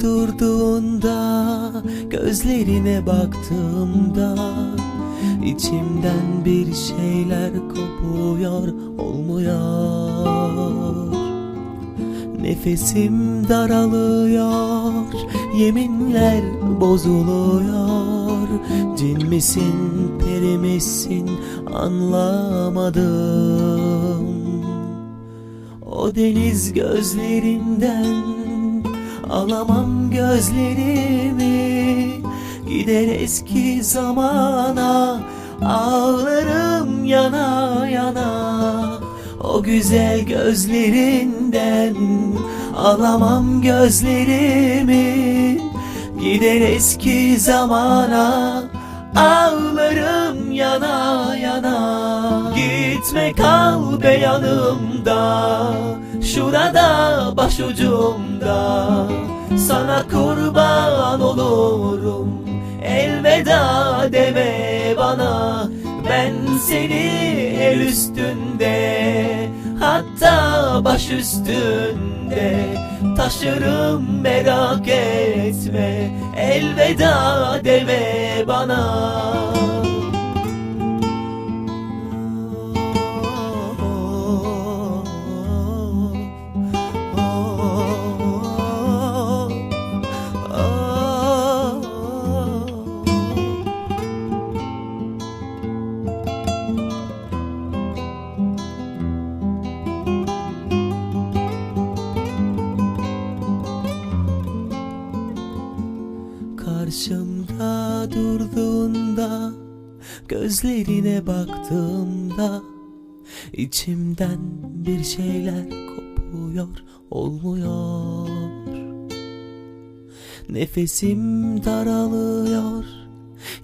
durduğunda Gözlerine baktığımda içimden bir şeyler kopuyor olmuyor. Nefesim daralıyor Yeminler bozuluyor. Cin misin peri misin anlamadım. O deniz gözlerinden Alamam gözlerimi Gider eski zamana Ağlarım yana yana. O güzel gözlerinden Alamam gözlerimi Gider eski zamana Ağlarım yana yana. Gitme kal be yanımda Şurada başucumda. Sana kurban olurum Elveda deme bana. Ben seni el üstünde Hatta baş üstünde Taşırım merak etme. Elveda deme bana Karşımda durduğunda Gözlerine baktığımda içimden bir şeyler kopuyor olmuyor. Nefesim daralıyor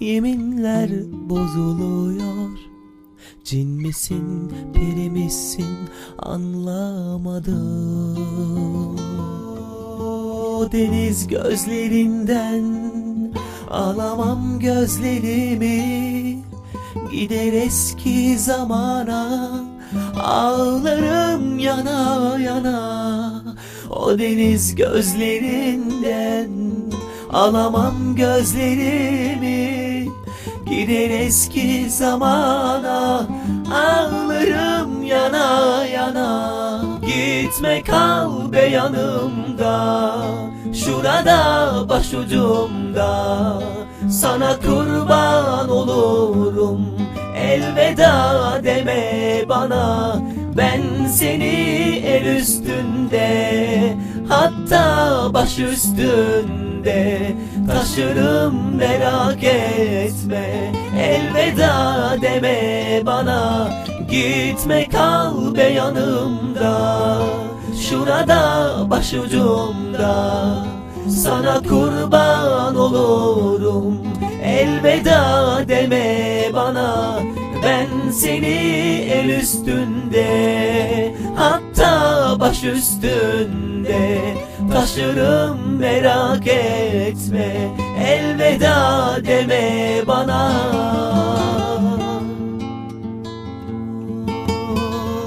Yeminler bozuluyor. Cin misin peri misin anlamadım. O deniz gözlerinden Alamam gözlerimi Gider eski zamana Ağlarım yana yana. O deniz gözlerinden Alamam gözlerimi Gider eski zamana Gitme kal be yanımda. Şurada başucumda. Sana kurban olurum. Elveda deme bana. Ben seni el üstünde Hatta baş üstünde Taşırım merak etme. Elveda deme bana Gitme kal be yanımda. Şurada başucumda. Sana kurban olurum. Elveda deme bana. Ben seni el üstünde Hatta baş üstünde Taşırım merak etme. Elveda deme bana